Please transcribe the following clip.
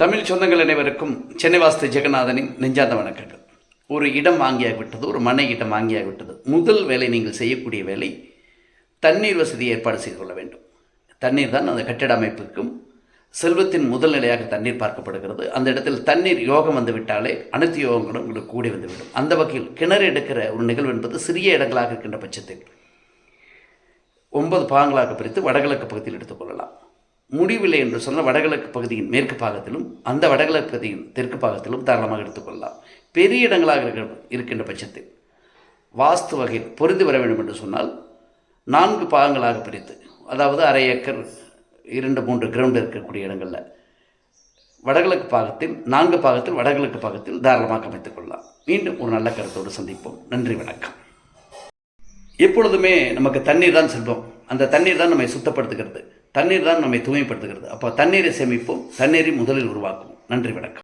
தமிழ் சொந்தங்கள் அனைவருக்கும் சென்னை வாஸ்து ஜெகநாதனின் நெஞ்சாந்த வணக்கங்கள். ஒரு இடம் வாங்கியாகிவிட்டது ஒரு மனை இடம் வாங்கியாகிவிட்டது. முதல் வேலை நீங்கள் செய்யக்கூடிய வேலை தண்ணீர் வசதி ஏற்பாடு செய்து கொள்ள வேண்டும். தண்ணீர் தான் அந்த கட்டிட அமைப்புக்கும் செல்வத்தின் முதல் நிலையாக தண்ணீர் பார்க்கப்படுகிறது. அந்த இடத்தில் தண்ணீர் யோகம் வந்துவிட்டாலே அனைத்து யோகங்களும் உங்களுக்கு கூடி வந்துவிடும். அந்த வகையில் கிணறு எடுக்கிற ஒரு நிகழ்வு என்பது சிறிய இடங்களாக இருக்கின்ற பட்சத்தில் ஒன்பது பாகங்களாக பிரித்து வடகிழக்கு பகுதியில் எடுத்துக்கொள்ளலாம் முடிவில்லை என்று சொன்னால் வடகிழக்கு பகுதியின் மேற்கு பாகத்திலும் அந்த வடகிழக்கு பகுதியின் தெற்கு பாகத்திலும் தாராளமாக எடுத்துக்கொள்ளலாம் பெரிய இடங்களாக இருக்கிற இருக்கின்ற பட்சத்தில் வாஸ்து வகையில் பொருந்தி வர வேண்டும் என்று சொன்னால் நான்கு பாகங்களாக பிரித்து அதாவது அரை ஏக்கர் இரண்டு மூன்று கிரவுண்ட் இருக்கக்கூடிய இடங்களில் வடகிழக்கு பாகத்தில் நான்கு பாகத்தில் வடகிழக்கு பாகத்தில் தாராளமாக அமைத்துக் கொள்ளலாம். மீண்டும் ஒரு நல்ல கருத்தோடு சந்திப்போம். நன்றி வணக்கம். எப்பொழுதுமே நமக்கு தண்ணீர் தான் செல்வம். அந்த தண்ணீர் தான் நம்மை சுத்தப்படுத்துகிறது. தண்ணீர் தான் நம்மை தூய்மைப்படுத்துகிறது. அப்போ தண்ணீரை சேமிப்போம் தண்ணீரை முதலில் உருவாக்குவோம். நன்றி வணக்கம்.